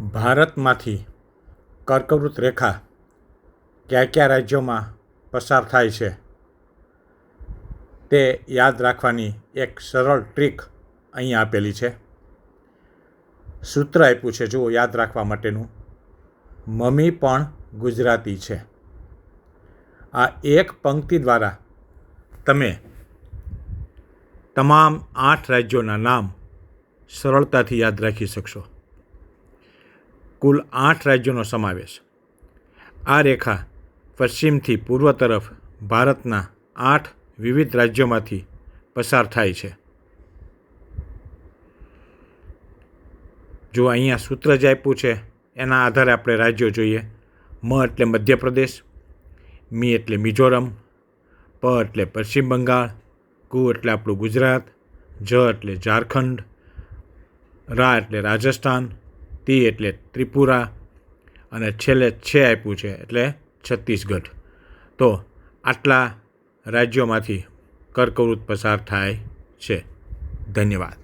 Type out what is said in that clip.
ભારતમાંથી કર્કવૃત રેખા કયા કયા રાજ્યોમાં પસાર થાય છે તે યાદ રાખવાની એક સરળ ટ્રીક અહીં આપેલી છે. સૂત્ર આપ્યું છે, જુઓ, યાદ રાખવા માટેનું. મમ્મી પણ ગુજરાતી છે. આ એક પંક્તિ દ્વારા તમે તમામ આઠ રાજ્યોના નામ સરળતાથી યાદ રાખી શકશો. કુલ આઠ રાજ્યોનો સમાવેશ. આ રેખા પશ્ચિમથી પૂર્વ તરફ ભારતના આઠ વિવિધ રાજ્યોમાંથી પસાર થાય છે. જો અહીંયા સૂત્ર જ આપ્યું છે, એના આધારે આપણે રાજ્યો જોઈએ. મ એટલે મધ્યપ્રદેશ, મી એટલે મિઝોરમ, પ એટલે પશ્ચિમ બંગાળ, કુ એટલે આપણું ગુજરાત, જ એટલે ઝારખંડ, રા એટલે રાજસ્થાન તી એટલે ત્રિપુરા અને છેલ્લે છે આપ્યું છે એટલે છત્તીસગઢ. તો આટલા રાજ્યોમાંથી કર્કવૃત પસાર થાય છે. ધન્યવાદ.